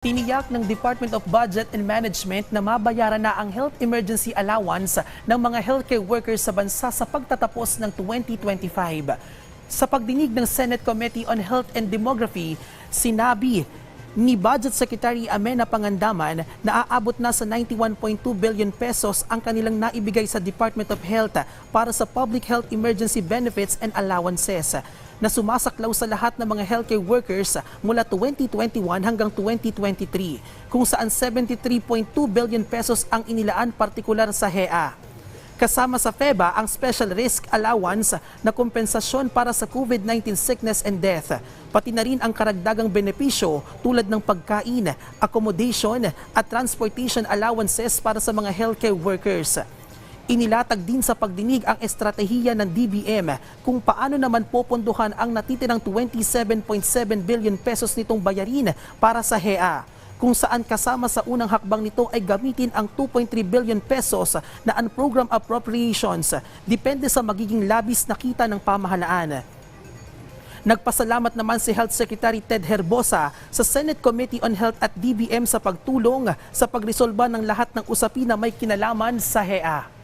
Tiniyak ng Department of Budget and Management na mabayaran na ang health emergency allowance ng mga healthcare workers sa bansa sa pagtatapos ng 2025. Sa pagdinig ng Senate Committee on Health and Demography, sinabi ni Budget Secretary Amena Pangandaman na aabot na sa 91.2 billion pesos ang kanilang naibigay sa Department of Health para sa public health emergency benefits and allowances na sumasaklaw sa lahat ng mga healthcare workers mula 2021 hanggang 2023 kung saan 73.2 billion pesos ang inilaan partikular sa HEA. Kasama sa FEBA ang Special Risk Allowance na kompensasyon para sa COVID-19 sickness and death, pati na rin ang karagdagang benepisyo tulad ng pagkain, accommodation at transportation allowances para sa mga healthcare workers. Inilatag din sa pagdinig ang estratehiya ng DBM kung paano naman popondohan ang natitirang 27.7 billion pesos nitong bayarin para sa HEA kung saan kasama sa unang hakbang nito ay gamitin ang 2.3 billion pesos na unprogram appropriations depende sa magiging labis na kita ng pamahalaan. Nagpasalamat naman si Health Secretary Ted Herbosa sa Senate Committee on Health at DBM sa pagtulong sa pagresolba ng lahat ng usapin na may kinalaman sa HEA.